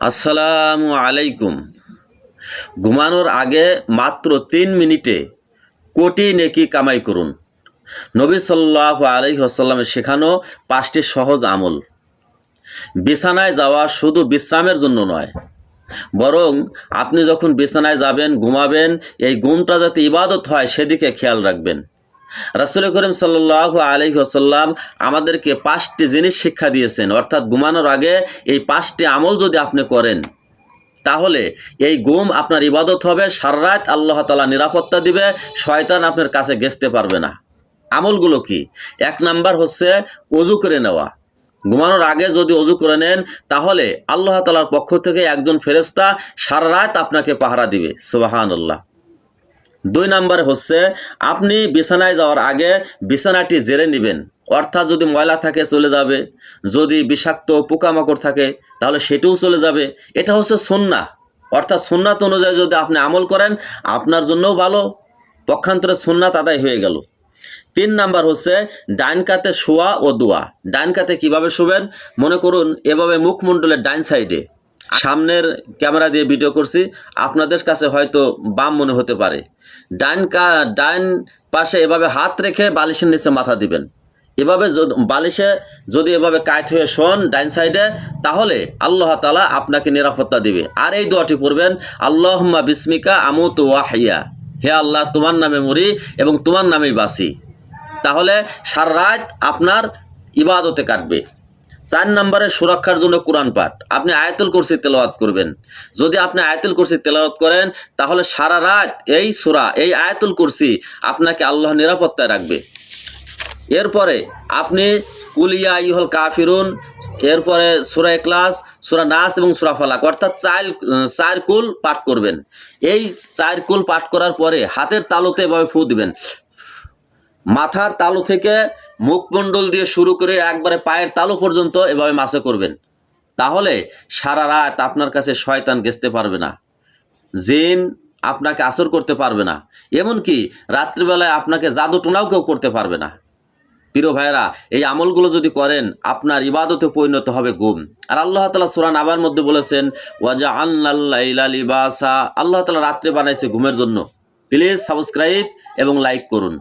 আসসালামু আলাইকুম। ঘুমানোর আগে মাত্র তিন মিনিটে কোটি নেকি কামাই করুন। নবী সাল্লাহ আলাইহি আসাল্লামের শেখানো পাঁচটি সহজ আমল। বিছানায় যাওয়া শুধু বিশ্রামের জন্য নয়, বরং আপনি যখন বিছানায় যাবেন, ঘুমাবেন, এই ঘুমটা যাতে ইবাদত হয় সেদিকে খেয়াল রাখবেন। রাসুল করিম সাল্লাহ আলহি আসাল্লাম আমাদেরকে পাঁচটি জিনিস শিক্ষা দিয়েছেন। অর্থাৎ ঘুমানোর আগে এই পাঁচটি আমল যদি আপনি করেন, তাহলে এই গুম আপনার ইবাদত হবে, সারা রাত আল্লাহ তালা নিরাপত্তা দিবে, শয়তান আপনার কাছে গেছতে পারবে না। আমলগুলো কি? এক নাম্বার হচ্ছে অজু করে নেওয়া। ঘুমানোর আগে যদি অজু করে নেন, তাহলে আল্লাহ তালার পক্ষ থেকে একজন ফেরেস্তা সারা রাত আপনাকে পাহারা দিবে। সুবাহান আল্লাহ দুই নাম্বার হচ্ছে, আপনি বিছানায় যাওয়ার আগে বিছানাটি জেরে নেবেন। অর্থাৎ যদি ময়লা থাকে চলে যাবে, যদি বিষাক্ত পোকামাকড় থাকে তাহলে সেটাও চলে যাবে। এটা হচ্ছে সন্না অর্থাৎ সুন্নাত অনুযায়ী যদি আপনি আমল করেন, আপনার জন্যও ভালো। পক্ষান্তরে সুন্নাত আদায় হয়ে গেল। তিন নাম্বার হচ্ছে, ডাইন কাতে শোয়া ও দোয়া। ডাইন কাতে কীভাবে শোবেন? মনে করুন, এভাবে মুখমণ্ডলের ডাইন সাইডে সামনের ক্যামেরা দিয়ে ভিডিও করছি। আপনাদের কাছে হয়তো বাম মনে হতে পারে। ডাইন কা, ডাইন পাশে এভাবে হাত রেখে বালিশের নিচে মাথা দিবেন। এভাবে বালিশে যদি এভাবে কায়ত হয়ে শোন ডাইন সাইডে, তাহলে আল্লাহ তালা আপনাকে নিরাপত্তা দিবে। আর এই দোয়াটি পড়বেন, আল্লাহম্মা বিস্মিকা আমুত ওয়াহিয়া। হে আল্লাহ, তোমার নামে মরি এবং তোমার নামেই বাসি। তাহলে সারা রাত আপনার ইবাদতে কাটবে। চার নম্বরে সুরক্ষার জন্য কোরআন পাঠ। আপনি আয়াতুল কুরসি তেলাওয়াত করবেন। যদি আপনি আয়াতুল কুরসি তেলাওয়াত করেন, তাহলে সারা রাত এই সুরা, এই আয়াতুল কুরসি আপনাকে আল্লাহ নিরাপত্তায় রাখবে। এরপরে আপনি কুলিয়া ইহল কাফিরুন, এরপরে সুরা এক্লাস সুরা নাস এবং সুরা ফালাক, অর্থাৎ চার চার কুল পাঠ করবেন। এই চার কুল পাঠ করার পরে হাতের তালুতে এভাবে ফু দিবেন। মাথার তালু থেকে মুখমণ্ডল দিয়ে শুরু করে একবারে পায়ের তালু পর্যন্ত এভাবে মাসে করবেন। তাহলে সারা রাত আপনার কাছে শয়তান গেছতে পারবে না। জিন আপনাকে আসর করতে পারবে না। এমনকি রাত্রিবেলায় আপনাকে জাদু টোনাও কেউ করতে পারবে না। প্রিয় ভাইয়েরা, এই আমলগুলো যদি করেন, আপনার ইবাদতে পরিণত হবে গুম আর আল্লাহ তালা সুরান আবার মধ্যে বলেছেন ওয়াজা আল্লাহ লিবাসা। আল্লাহ তালা রাত্রে বানাইছে ঘুমের জন্য। প্লিজ সাবস্ক্রাইব এবং লাইক করুন।